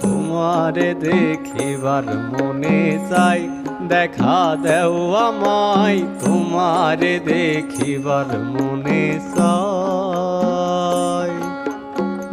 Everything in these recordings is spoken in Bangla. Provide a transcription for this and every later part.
তোমারে দেখিবার মনে চাই দেখা দেও আমায়। তোমারে দেখিবার মনে চাই।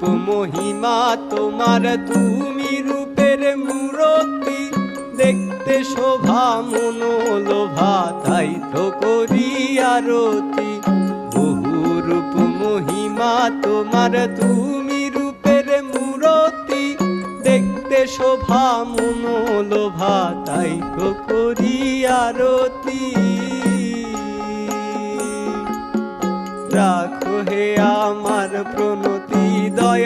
রূপ মহিমা তোমার তুমি রূপের মূরতি। দেখতে শোভা, মনোলোভা, তাই তো করি আরতি। বহু রূপ মহিমা তোমার তুমি রূপের মূরতি। দেখতে শোভা, মনোলোভা, তাই তো করি আরতি। রাখো হে আমার প্রণতি।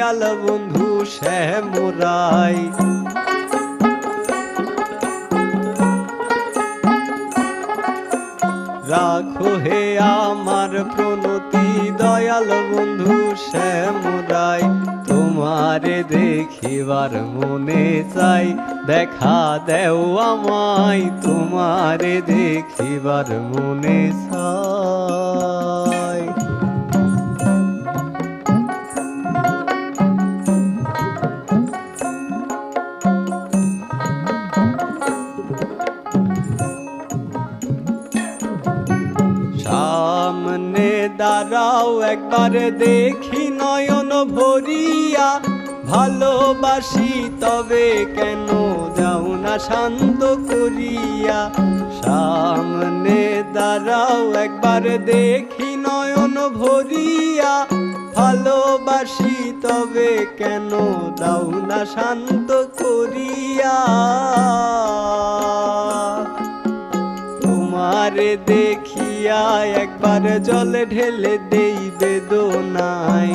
দয়াল বন্ধু শ্যামরাই। রাখো হে আমার প্রণতি, দয়াল বন্ধু শ্যামরাই। তোমারে দেখিবার মনে চাই, দেখা দেও আমায়, তোমারে দেখিবার মনে চাই। দাঁড়াও, একবার দেখি নয়ন ভরিয়া। ভালোবাসি তবে কেন যাও না শান্ত করিয়া। সামনে দাঁড়াও, একবার দেখি নয়ন ভরিয়া। ভালোবাসি তবে কেন দাও না শান্ত করিয়া। তোমারে দেখিয়া একবার জলে ঢেলে দেই বেদনাই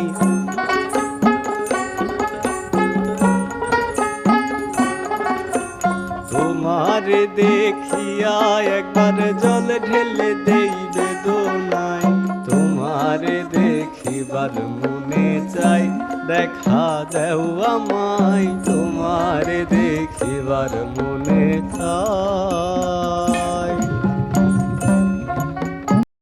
তোমারে দেখিয়া একবার জল ঢেলে দেই বেদনাই তোমারে দেখিবার মনে চাই, দেখা দেও আমায়। তোমারে দেখিবার মনে চাই।